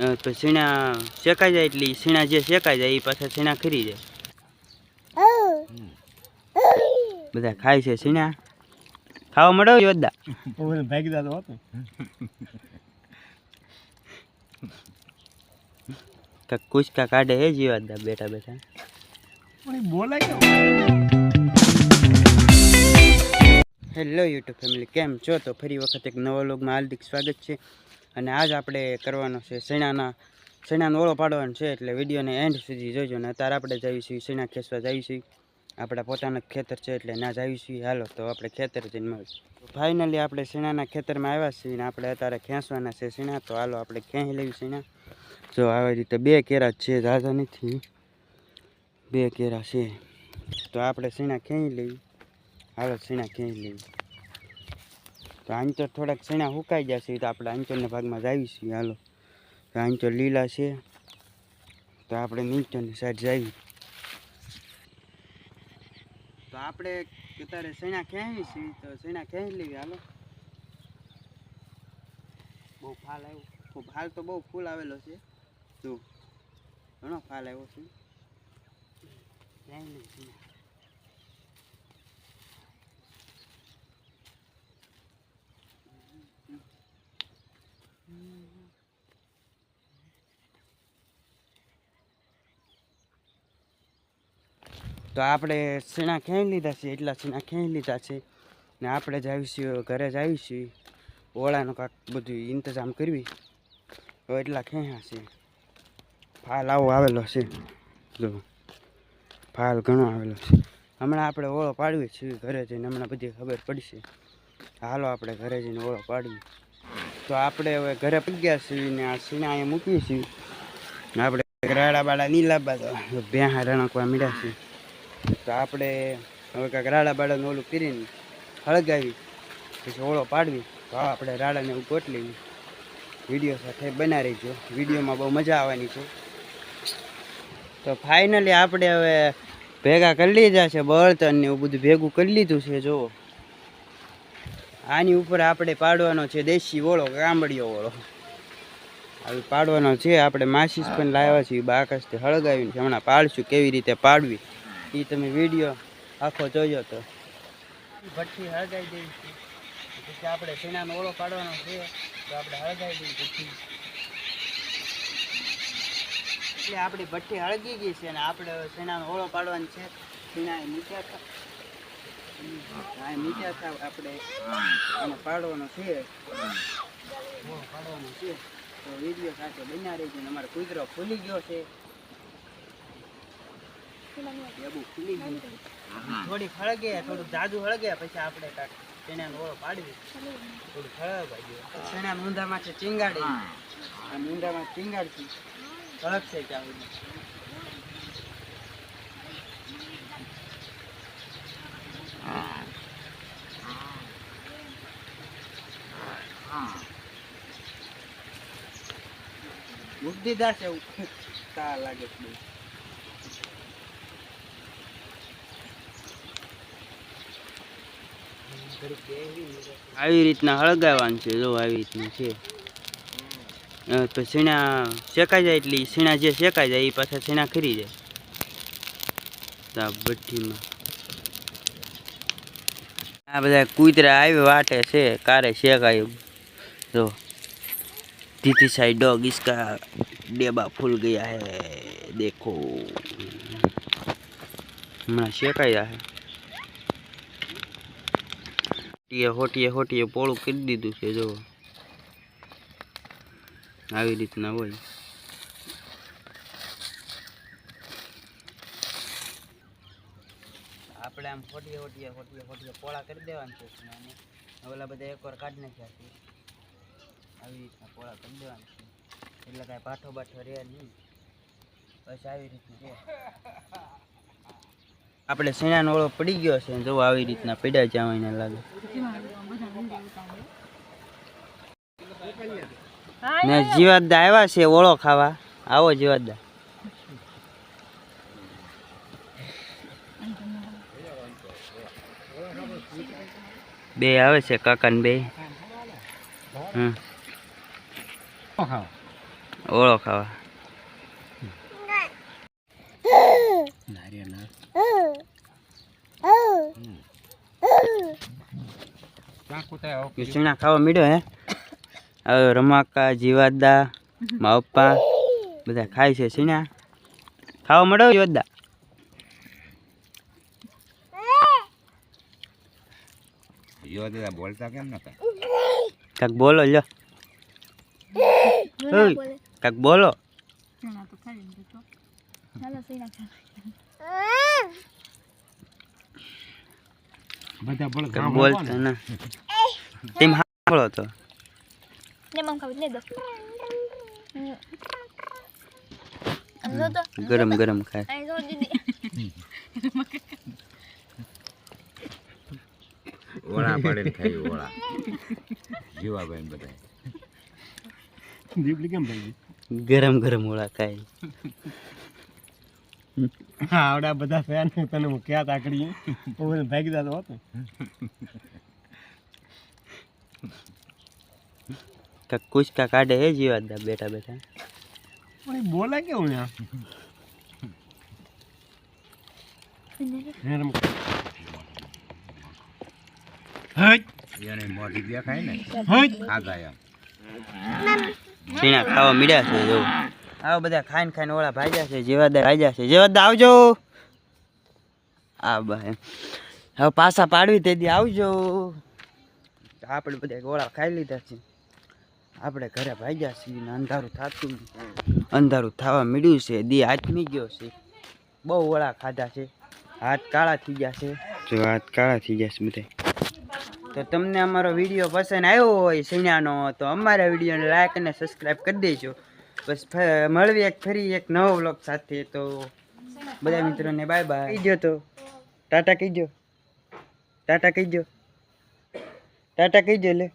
તો સીણા શેકાઈ જાય એટલે સીણા જે શેકાઈ જાય એ પાછા સીણા ખરી જાય. બધા ખાય છે સીણા. ખાવા મળો યોદ્ધા ભાગી દાદો હતો. કાંઈક કુચકા કાઢે હે જીવાદા બેઠા બેઠા. બોલાય હેલો યુટ્યુબ ફેમિલી કેમ છો? તો ફરી વખત એક નવા લોગમાં હાર્દિક સ્વાગત છે. અને આજ આપણે કરવાનો છે શેણાના, શેણાનો ઓળો પાડવાનો છે એટલે વિડીયોને એન્ડ સુધી જોઈજો ને અત્યારે આપણે જઈશું શેણા ખેંચવા જઈશું. આપણા પોતાના ખેતર છે એટલે ના જઈશું. હાલો, તો આપણે ખેતર જઈને મળીશું. ફાઇનલી આપણે શેણાના ખેતરમાં આવ્યા છીએ ને આપણે અત્યારે ખેંચવાના છે શેણા. તો હાલો, આપણે ખેંચી લેવી શેણા. જો આવી રીતે બે કેરા છે ઝાઝા નથી. બે કેરા છે. તો આપણે શેણા ખેંચી લઈએ. હાલો, શેણા ખેંચી લેવી તો આંચર થોડાક શીણા સુકાઈ જશે તો આપણે આંચરના ભાગમાં જાવીશું હાલો. તો આંચર લીલા છે. તો આપણે નીચેની સાઈડ જાવી. તો આપણે અત્યારે શીણા ખેંચી છીએ, તો શીણા ખેંચી લેવી. હાલો. બહુ ફાલ આવ્યો. ફાલ તો બહુ ફૂલ આવેલો છે. જો, ઘણો ફાલ આવ્યો છે. ખેંચી લેવી તો આપણે સીણા ખેંચી લીધા છે, એટલા સીણા ખેંચી લીધા છે. ને આપણે જ આવીશું ઘરે જ આવીશું. ઓળાનું કાંક બધું ઇંતજામ કરવી. તો એટલા ખેંચ્યા છે. ફાલ આવો આવેલો છે. જો, ફાલ ઘણો આવેલો છે. હમણાં આપણે ઓળો પાડવી છીએ ઘરે જઈને હમણાં બધી ખબર પડશે. હાલો આપણે ઘરે જઈને ઓળો પાડવી તો આપણે હવે ઘરે પગ્યા છીએ ને આ સીણા અહીંયા મૂકીએ છીએ. આપણે રાડા બાડા નહીં લાવવા તો હા રણકવા મળ્યા છે તો આપણે હવે કાંઈક રાડા બાડાને ઓલું કરીને હળગાવી, પછી ઓળો પાડવી. તો આપણે રાડાને એવું ગોઠલી વીડિયો સાથે બના રહીજો. વિડીયોમાં બહુ મજા આવવાની છે. તો ફાઇનલી આપણે હવે ભેગા કરી લીધા છે, બળતણ ને એવું બધું ભેગું કરી લીધું છે, જુઓ. આની ઉપર આપણે પાડવાનો છે દેશી ઓળો ગામડીયો ઓળો. આવી પાડવાનો છે. આપણે માસીસ પણ લાવ્યા છીએ, બાકસથી હળગાવીને હમણાં પાડશું કેવી રીતે પાડવી. એ તમે વીડિયો આખો જોયો તો. ભઠ્ઠી હળગાઈ દેવી છે. પછી આપણે શેણાનો ઓળો પાડવાનો છે, તો આપણે હળગાઈ દઈએ ભઠ્ઠી. એટલે આપણી ભઠ્ઠી હળગી ગઈ છે અને આપણે શેણાનો ઓળો પાડવાનો છે. મૂક્યા હતા હા એ મૂક્યા આપણે અને પાડવાનો છે. પાડવાનો છે. તો વીડિયો સાથે બન્યા ને અમારો કૂતરો ફૂલી ગયો છે. થોડી હળગે થોડું જાજુ હળગે પછી આપણે કાંઈક ઓળો પાડવી. થોડું હળગવા દઈએ ચણા મૂંધામાં છે ચીંગાડી. આ મૂંધામાં ચીંગાડશું હળગશે ત્યાં સુધી એવું. કા લાગે છે આવી રીતના હળગાવવાનું છે, જો આવી રીતનું છે. તો સીણા શેકાઈ જાય એટલે સીણા જે શેકાઈ જાય એ પાછા સીણા ખરી જાય. તા ભઠ્ઠીમાં આ બધા કૂતરા આવી વાટે છે, કારે શેકાયું. જો, તીથી સાઈ ડોગ ઇસકા ડેબા ફૂલ ગયા હે, દેખો. હમણાં શેકાઈ રહ્યા હોટીએ હોટીએ હોટીએ પોળું કરી દીધું છે જો આવી રીતના હોય. આપણે આમ હોટીએ હોટીએ હોટીએ હોટીએ પોળા કરી દેવાના છે ઓલા બધા એકવાર કાઢી નાખ્યા છે. આવી રીતના પોળા કરી દેવાના છે. એટલે કાંઈ પાઠો બાઠો રહે નહીં. બસ આવી રીતનું છે. આપણે શેણાનો ઓળો પડી ગયો છે જો આવી રીતના પડ્યા જ્યાં એને લાગે. ને જીવાદા આવ્યા છે ઓળો ખાવા. આવો જીવાદા. બે આવે છે કાકા ને બે ઓળો ખાવા. ના રે ખાવા મળ્યો હે? હવે રમાકા જીવાદા મા પપ્પા બધા ખાય છે સીણા ખાવા મળો જીવાદા? યોદા બોલતા કેમ નતા? કાક બોલો લ્યો. કાક બોલે. કાક ગામ બોલતો ને. તેમ સાંભળો તો. ને મમ ખાવ ને દો. આમ જો તો ગરમ ગરમ ખાય. અહીં જો દીદી. ઓળા પડે ખાઈ ઓળા જીવાભાઈ બધા દીપલી કેમ ભાઈ? ગરમ ગરમ ઓળા ખાય. આવડા બધા ફેન તને મૂક્યા ક્યાં તાકડી? હું ભાગી દાદો હતો કાક કુચકા કાઢે હે જીવાદા બેઠા બેઠા? ઓય બોલાય કેવું ને મોઢી દેખાય ને. એમ સીણા ખાવા મીડ્યા છે જો. આવા બધા ખાઈને ખાઈને ઓળા ભાજ્યા છે જેવાદા ભાજ્યા છે. જેવાદા આવજો. આ ભાઈ. હવે પાછા પાડવી તે આવજો. આપણે બધા ઓળા ખાઈ લીધા છે. આપણે ઘરે ભાગ્યા છીએ અંધારું થતું અંધારું થવા મીડ્યું છે. દી હાથમી ગયો છે. બહુ ઓળા ખાધા છે. હાથ કાળા થઈ ગયા છે. જો હાથ કાળા થઈ ગયા છે બધા. તો તમને અમારો વીડિયો પસંદ આવ્યો હોય સૈનાનો તો અમારા વિડીયોને લાઈક અને સબસ્ક્રાઈબ કરી દેજો. બસ મળવી એક ફરી એક નવો વ્લોગ સાથે તો બધા મિત્રોને બાય બાય કહીજો તો. ટાટા કહીજો ટાટા કહીજો ટાટા કહીજો લે.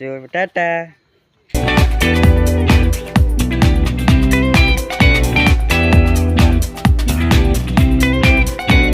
જો, ટાટા.